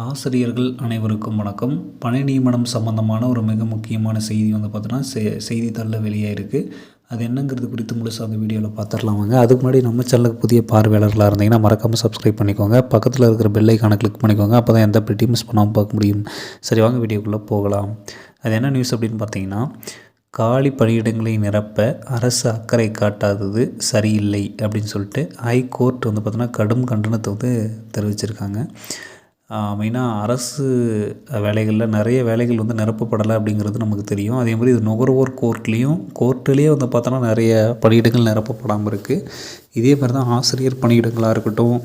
ஆசிரியர்கள் அனைவருக்கும் வணக்கம். பணி நியமனம் சம்மந்தமான ஒரு மிக முக்கியமான செய்தி வந்து பார்த்தோன்னா செ செய்தித்தாளில் வெளியாயிருக்கு அது என்னங்கிறது குறித்து முழுசாக அந்த வீடியோவில் பார்த்துடலாம் வாங்க. அதுக்கு முன்னாடி நம்ம சேனலுக்கு புதிய பார்வையாளர்களாக இருந்தீங்கன்னா மறக்காமல் சப்ஸ்கிரைப் பண்ணிக்கோங்க. பக்கத்தில் இருக்கிற பெல்லைக்கான கிளிக் பண்ணிக்கோங்க. அப்போ தான் எந்த பெட்டியும் மிஸ் பண்ணாமல் பார்க்க முடியும். சரி வாங்க வீடியோக்குள்ளே போகலாம். அது என்ன நியூஸ் அப்படின்னு பார்த்தீங்கன்னா காலி பணியிடங்களை நிரப்ப அரசு அக்கறை காட்டாதது சரியில்லை அப்படின்னு சொல்லிட்டு ஹைகோர்ட் வந்து பார்த்தோன்னா கடும் கண்டனத்தை வந்து தெரிவிச்சிருக்காங்க. மெயினாக அரசு வேலைகளில் நிறைய வேலைகள் வந்து நிரப்பப்படலை அப்படிங்கிறது நமக்கு தெரியும். அதே மாதிரி இது நுகர்வோர் கோர்ட்லேயும் கோர்ட்டுலேயே வந்து பார்த்தோன்னா நிறைய பணியிடங்கள் நிரப்பப்படாமல் இருக்குது இதே மாதிரி தான் ஆசிரியர் பணியிடங்களாக இருக்கட்டும்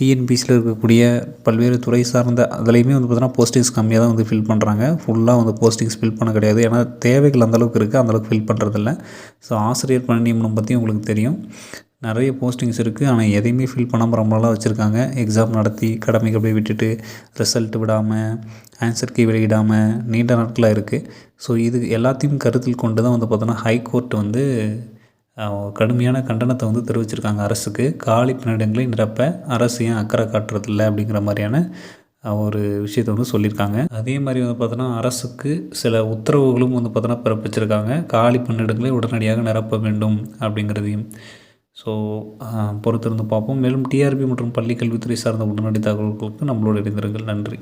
டிஎன்பிசியில் இருக்கக்கூடிய பல்வேறு துறை சார்ந்த அதுலேயுமே வந்து பார்த்தோன்னா போஸ்டிங்ஸ் கம்மியாக தான் வந்து ஃபில் பண்ணுறாங்க ஃபுல்லாக வந்து போஸ்டிங்ஸ் ஃபில் பண்ண கிடையாது. ஏன்னா தேவைகள் அந்தளவுக்கு இருக்குது அந்தளவுக்கு ஃபில் பண்ணுறதில்ல ஸோ ஆசிரியர் பணி நியமனம் பற்றி உங்களுக்கு தெரியும். நிறைய போஸ்டிங்ஸ் இருக்குது ஆனால் எதையுமே ஃபில் பண்ணாமல் ரொம்ப நாளாக வச்சுருக்காங்க. எக்ஸாம் நடத்தி கடமைக்கு அப்படியே விட்டுட்டு ரிசல்ட் விடாமல் ஆன்சர் கீ வெளியிடாமல் நீண்ட நாட்களாக இருக்குது ஸோ இது எல்லாத்தையும் கருத்தில் கொண்டு தான் வந்து பார்த்தோன்னா ஹைகோர்ட் வந்து கடுமையான கண்டனத்தை வந்து தெரிவிச்சிருக்காங்க அரசுக்கு. காலி பணியிடங்களை நிரப்ப அரசு ஏன் அக்கறை காட்டுறதில்ல அப்படிங்கிற மாதிரியான ஒரு விஷயத்தை வந்து சொல்லியிருக்காங்க. அதே மாதிரி வந்து பார்த்தோன்னா அரசுக்கு சில உத்தரவுகளும் வந்து பார்த்தோன்னா பிறப்பிச்சிருக்காங்க. காலி பணியிடங்களை உடனடியாக நிரப்ப வேண்டும் அப்படிங்கிறதையும். ஸோ பொறுத்திருந்து பார்ப்போம். மேலும் டிஆர்பி மற்றும் பள்ளிக்கல்வித்துறை சார்ந்த உடனடி தகவல்களுக்கு நம்மளோட இணைந்திருங்கள். நன்றி.